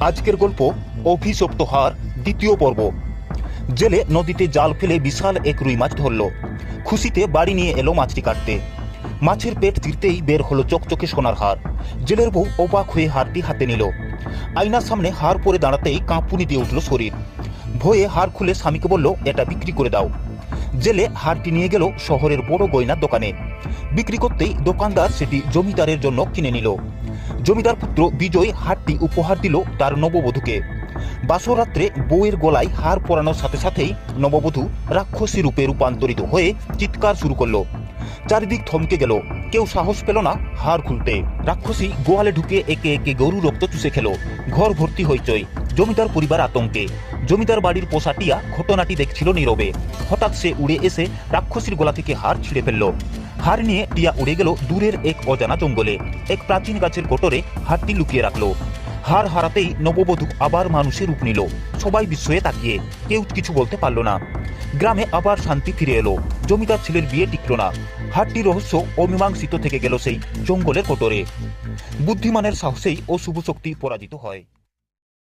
আজকের গল্প, অভিশপ্ত হার, দ্বিতীয় পর্ব। জেলে নদীতে জাল ফেলে বিশাল এক রুই মাছ ধরল। খুশিতে বাড়ি নিয়ে এলো মাছটি কাটতে। মাছের পেট চিরতেই বের হলো চকচকে সোনার হার। জেলের বউ অবাক হয়ে হারটি হাতে নিল। আয়নার সামনে হার পরে দাঁড়াতেই কাঁপুনি দিয়ে উঠল শরীর। ভয়ে হার খুলে স্বামীকে বলল, এটা বিক্রি করে দাও। জেলে হারটি নিয়ে গেল শহরের বড় গয়নার দোকানে। বিক্রি করতেই দোকানদার সেটি জমিদারের জন্য কিনে নিল। জমিদার পুত্র বিজয় হারটি উপহার দিল তার নববধূকে। বাসরাত্রে বউয়ের গলায় হার পরানোর সাথে সাথেই নববধূ রাক্ষসী রূপে রূপান্তরিত হয়ে চিৎকার শুরু করল। চারিদিক থমকে গেল। কেউ সাহস পেল না হার খুলতে। রাক্ষসী গোয়ালে ঢুকে একে একে গরু রক্ত চুষে খেল। ঘর ভর্তি হইচই। জমিদার পরিবার আতঙ্কে। জমিদার বাড়ির পোষাটিয়া ঘটনাটি দেখছিল নীরবে। হঠাৎ সে উড়ে এসে রাক্ষসীর গলা থেকে হার ছিঁড়ে ফেলল। হার নিয়ে টিয়া উড়ে গেল দূরের এক অজানা জঙ্গলে। এক প্রাচীন গাছের কোটরে হারটি লুকিয়ে রাখল। হার হারাতেই নববধূ আবার মানুষের রূপ নিল। সবাই বিস্ময়ে তাকিয়ে, কেউ কিছু বলতে পারল না। গ্রামে আবার শান্তি ফিরে এলো। জমিদার ছেলের বিয়ে টিকল না। হারটি রহস্য অমীমাংসিত থেকে গেল সেই জঙ্গলের কোটরে। বুদ্ধিমানের সাহসেই অশুভ শক্তি পরাজিত হয়।